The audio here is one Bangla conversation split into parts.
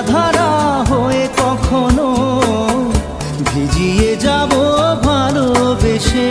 সাধারা হয়ে কখনো ভিজিয়ে যাব ভালোবেসে।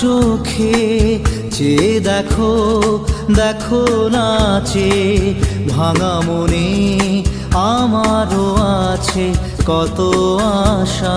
চোখে চে দেখো দেখো নাচে ভাঙা মনে আমারও আছে কত আশা।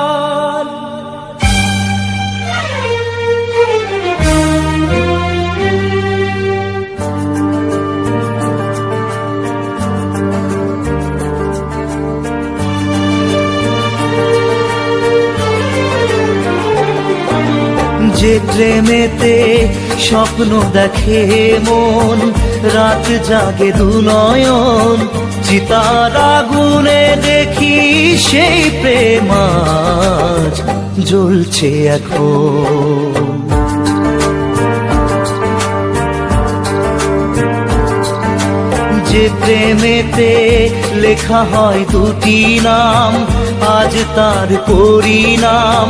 প্রেমেতে স্বপ্ন দেখে মন, রাত জাগে দুনয়ন চিতার আগুনে দেখি সেই প্রেম জ্বলছে এখন। যে প্রেমেতে লেখা হয় দুটি নাম, আজ তার পরিণাম।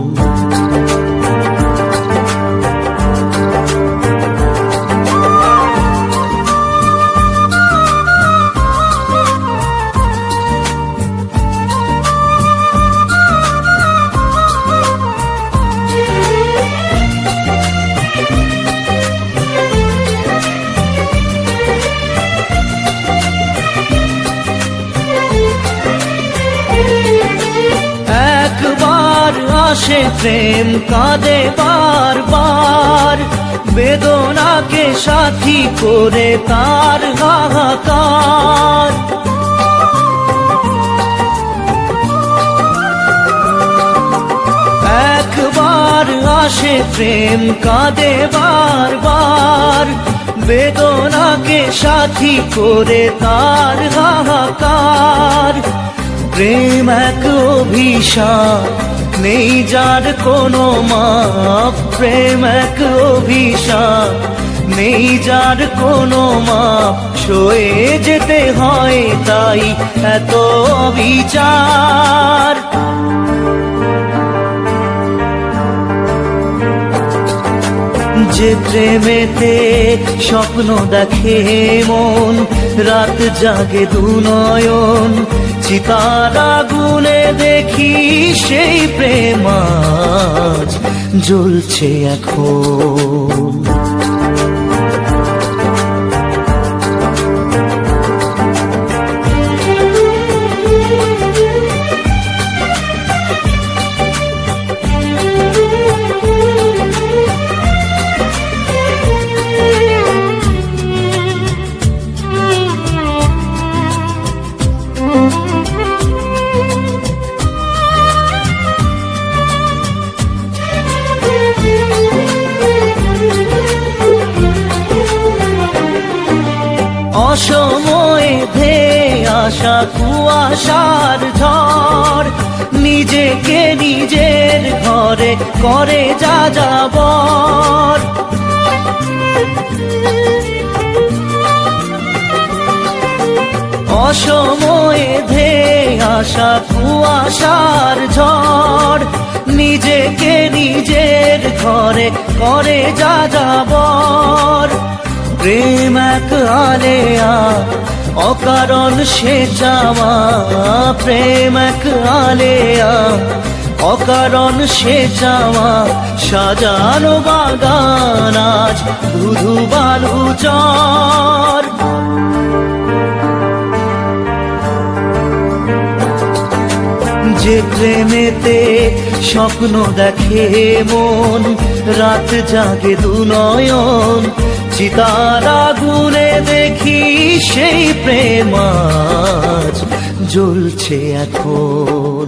করে তার হাহাকার। একবার আসে প্রেম, কাঁদে বারবার। বেদনাকে সাথী করে তার হাহাকার। প্রেম এক অভিশাপ, নেই যার কোনো মা প্রেম এক অভিশাপ নেই যার কোনো মাপ। সয়ে যেতে হয় তাই এত বিচার যে প্রেমেতে স্বপ্ন দেখে মন, রাত জাগে দুনয়ন চিতার গুনে দেখি সেই প্রেমাজ জ্বলছে এখন। করে যা যাবর অসময়ে ধে আসা কুয়াশার ঝড়, নিজেকে নিজের ঘরে করে যা যাবর প্রেম এক আলেয়া, অকারণ সে চাওয়া, প্রেম এক আলেয়া অকারণ সে চাওয়া, সাজানো বাগান আজ ধুধু বালু চর যে প্রেমেতে স্বপ্ন দেখে মন, রাত জাগে দুনয়ন চিতারা আগুনে দেখি সেই প্রেম আজ জ্বলছে এখন।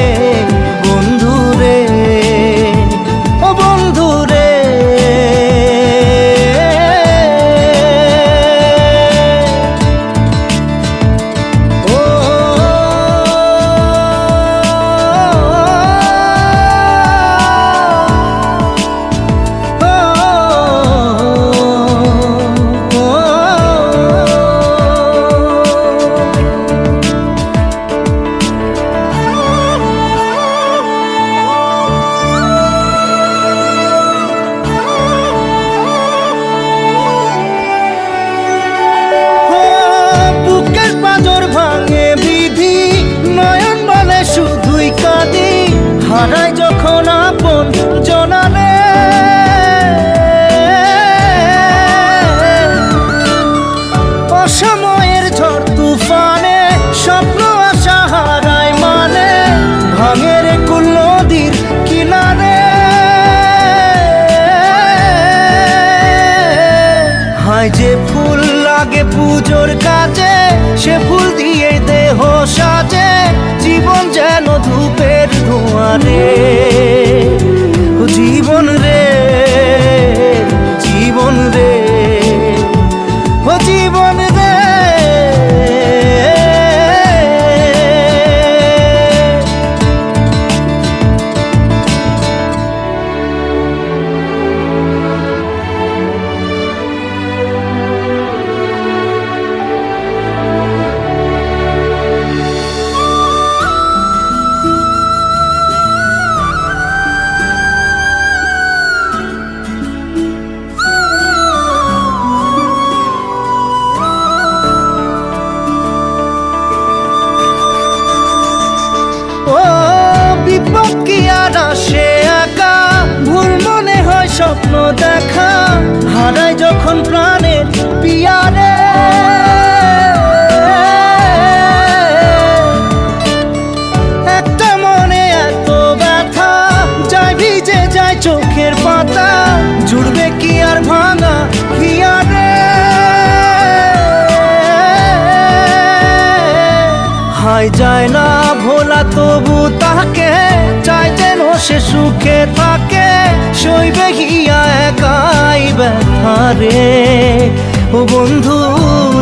ধোঁয়ারে যখন প্রাণের পিয়ারে। একটা মনে এত ব্যথা, যায় ভিজে যায় চোখের পাতা, জুড়বে কি আর ভাঙা হিয়ারে। হাই যায় না ভোলা, তবু তাকে চাই যেন সে সুখে থাকে, সইবে গিয়া একাই ব্যথা রে। ও বন্ধু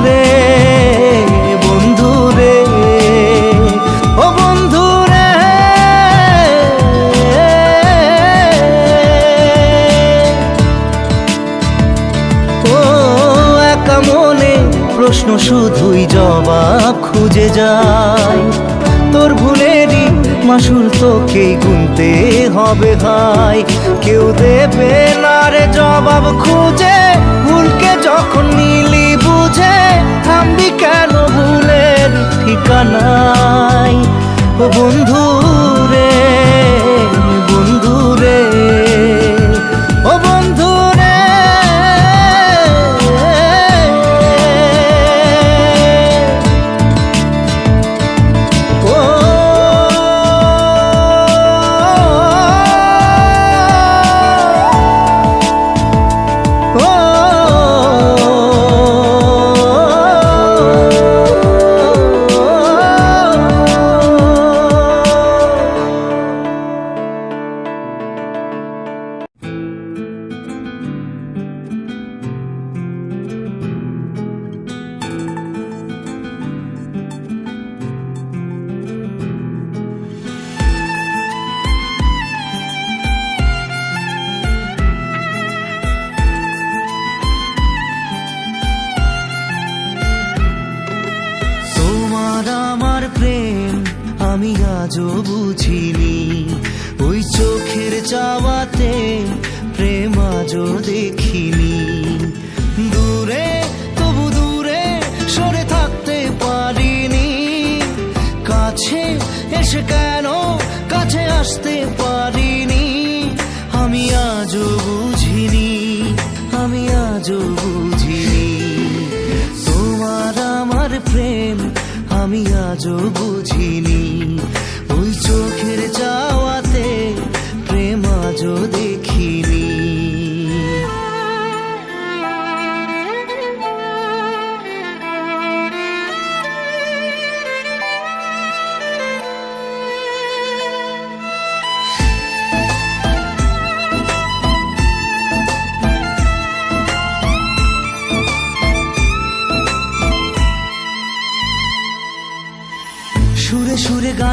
রে। তোকেই গুনতে হবে, ভাই। কেউ দেবে না রে জবাব খুঁজে। ভুলকে যখন নিলি বুঝে, থামবি কেন ভুলের ঠিকানায়? বন্ধু রে কাছে এসে কেন কাছে আসতে পারিনি? আমি আজও বুঝিনি, আমি আজও বুঝিনি। তোমার আমার প্রেম আমি আজও বুঝিনি। আজও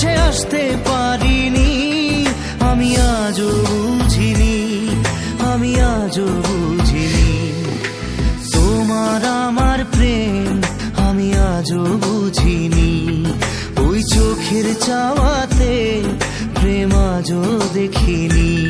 কাছে আসতে পারিনি। আমি আজও বুঝিনি, আমি আজও বুঝিনি। তোমার আমার প্রেম আমি আজও বুঝিনি। ওই চোখের চাওয়াতে প্রেম আজও দেখিনি।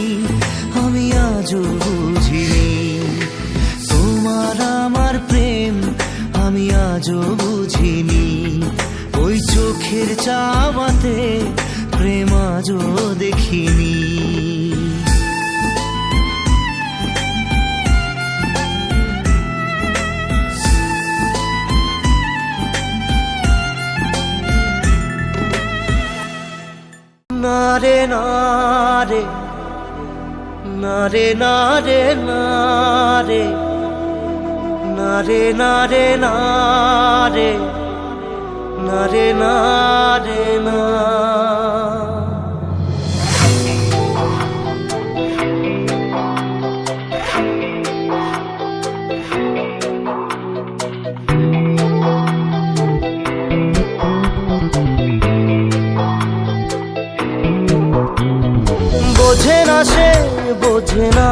আজও বুঝিনি। ওই চোখের চাওয়াতে প্রেম আজও দেখিনি। না রে না রে না নারে নারে নারে নারে নারে না। বোঝে না সে বোঝে না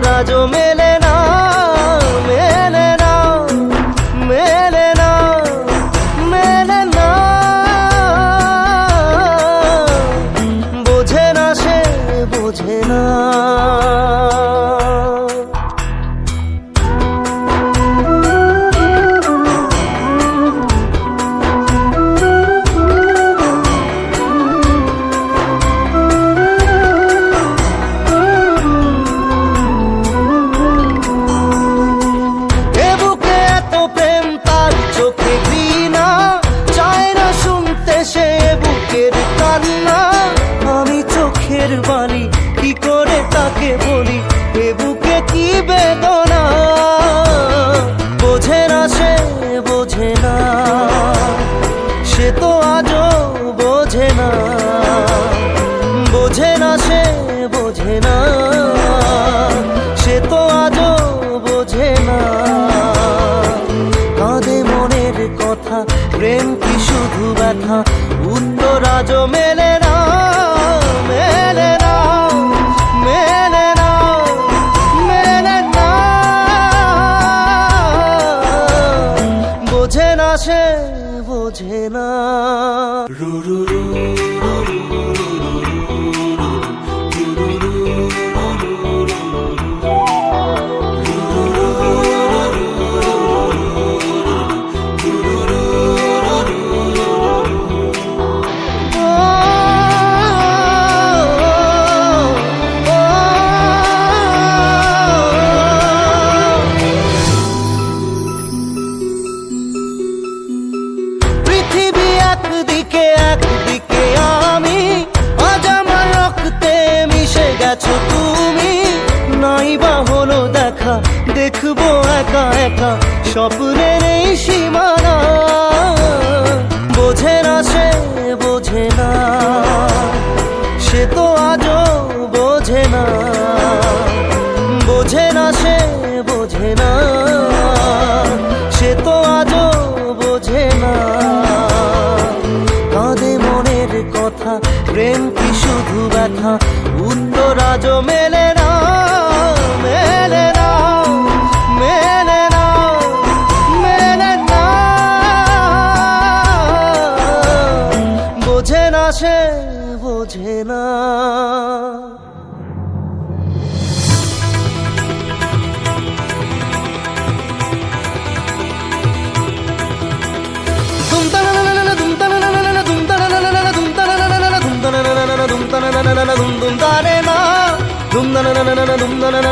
রাজ মেলে আসে বোঝে না। বোঝে না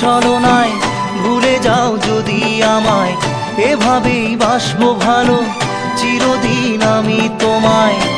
ছলনায় ভুলে যাও যদি আমায়। এভাবেই বাসবো ভালো চিরদিন আমি তোমায়।